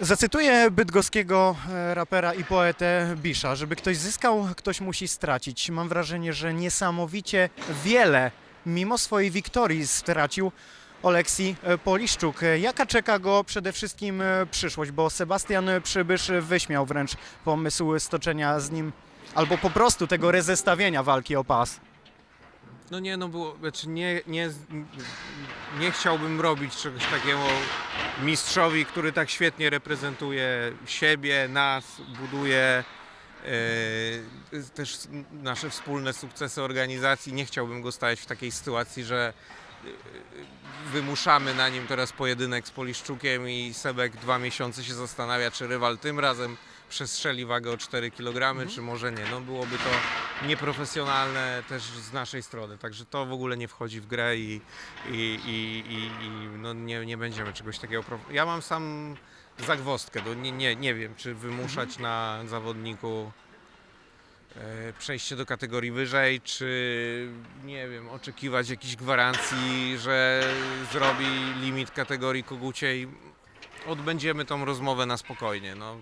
Zacytuję bydgoskiego e, rapera i poetę Bisza. Żeby ktoś zyskał, ktoś musi stracić. Mam wrażenie, że niesamowicie wiele, mimo swojej wiktorii, stracił Oleksii e, Poliszczuk. Jaka czeka go przede wszystkim e, przyszłość? Bo Sebastian Przybysz wyśmiał wręcz pomysł stoczenia z nim, albo po prostu tego rezestawienia walki o pas. No nie, no było, znaczy nie, nie, nie chciałbym robić czegoś takiego mistrzowi, który tak świetnie reprezentuje siebie, nas, buduje e, też nasze wspólne sukcesy organizacji. Nie chciałbym go stawiać w takiej sytuacji, że wymuszamy na nim teraz pojedynek z Poliszczukiem i Sebek dwa miesiące się zastanawia, czy rywal tym razem przestrzeli wagę o 4 kg, czy może nie. No byłoby to nieprofesjonalne też z naszej strony, także to w ogóle nie wchodzi w grę i, i, i, i, i no nie, nie będziemy czegoś takiego... Ja mam sam zagwozdkę, no nie, nie, nie wiem, czy wymuszać na zawodniku przejście do kategorii wyżej, czy nie wiem, oczekiwać jakichś gwarancji, że zrobi limit kategorii koguciej. Odbędziemy tą rozmowę na spokojnie. No,